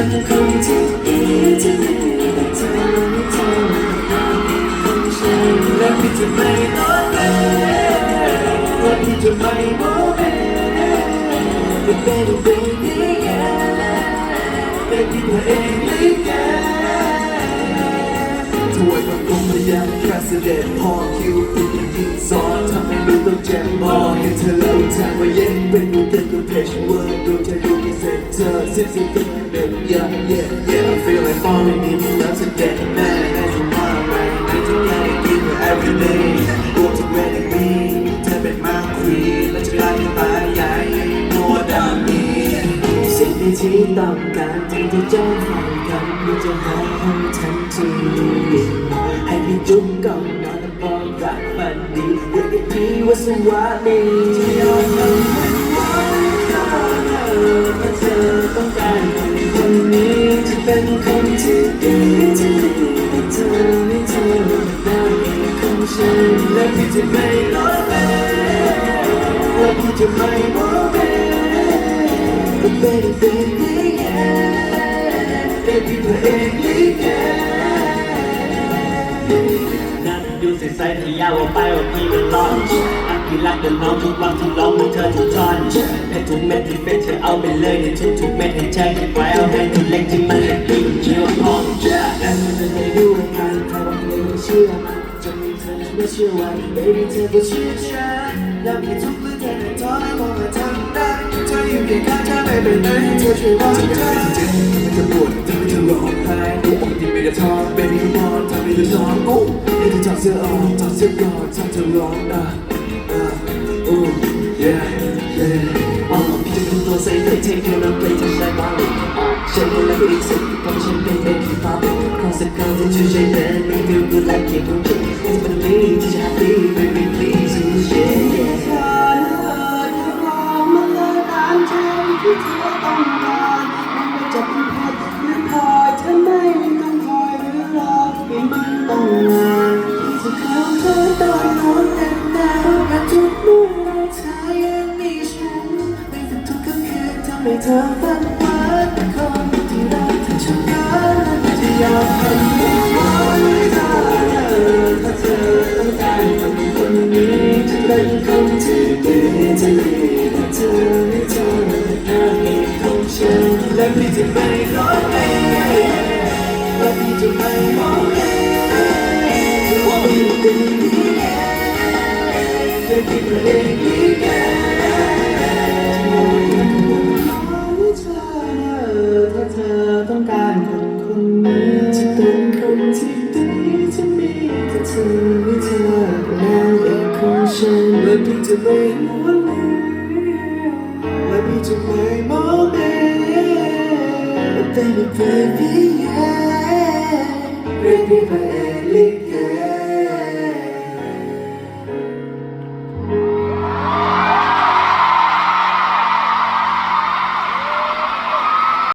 เป็นคนที่ดีที่มีแต่เธอไม่เท่าไหร่ฉันรักที่จะไม่น้อยรักที่จะไม่โมเมแต่เป็นเป็นที่แแต่ที่ตัวเองแก่ถ้ยมันคงไม่ยังแค่เสด็จพอคิวติดยิ่ซอนทำให้รู้ต้องเจ็บพอเห็นเธอแล้วทางว่าเย็นเป็นดูเต็มตัวเพจเวิร์ดดูเธอดู ที่เซ็นเตอร์สิ้นสุดตัวเดิม yeah yeah yeah I feel like falling in love today man as you want right now to get it give you every day ตัวที่ ready me เธอเป็นมาควีนและจะกลายเป็นตาใหญ่ more than me สิ่งที่ที่ต้องการที่ที่จะให้กันที่จะให้ให้ทันทีให้พี่จุ๊บก่อนนอนและบอกรักฝันดีเรียกพี่ว่าสวัสดี ฉันและพี่จะไม่ลดเล่และพี่จะไม่โมเม But baby, baby, yeah. Baby, baby, yeah. นั่งดูใสๆที่ยาวออกไปว่าพี่มันร้อนอักพี่รักเดินน้องทุกวันที่ร้องมือเธอทุกท่อนให้ทุกเม็ดที่เป็นเธอเอาไปเลยในทุกทุกเม็ดให้ใจเก็บไว้เอาให้ทุกเล็กที่มันเล็กที่มันเชื่อพร้อมแต่มันจะได้ดูกันถ้าบางทีไม่เชื่อ จะมีเธอไม่เชื่อวัน baby เธอก็เชื่อฉันแล้วมีทุกเรื่อเธอในท้องมองมาทำได้เธออยู่เคียงข้างเธอไม่เป็นไรเธอช่วยบอกฉันเจ็บมันจะปวดทำให้เธอร้องไห้กูอกที่ไม่ได้ท้อง baby come on ทำให้เธอท้องกูให้เธอถอดเสื้อออกถอดเสื้อก่อนทำเธอร้องอะอะ ooh yeah yeah อ๋อพี่จะเป็นตัวใส่ให้เทคเธอแล้วไปทำใจบ้างฉันเป็นนักอีกสิ่งเพราะฉันเป็นเด็กที่ฟ้าเป็นความสักครั้งที่ช่วยใจ ให้เธอฝันเหวานเป็นคนที่รักเธอฉันกันและจะยอมทำให้เธอถ้าเธอต้องการคนคนนี้จะเป็นคนที่ดีที่ดีถ้าเธอให้เธอเป็นหน้าที่ของฉันและพี่จะไม่ลดเองไห้และพี่จะไม่มองเองว่าเป็นพี่แก่และพี่เป็นเองพี่แก่ เธอให้เธอเป็นนางเอกของฉันและพี่จะไม่ม้วนและพี่จะไม่มองเอง Baby baby yeah Baby, baby, yeah.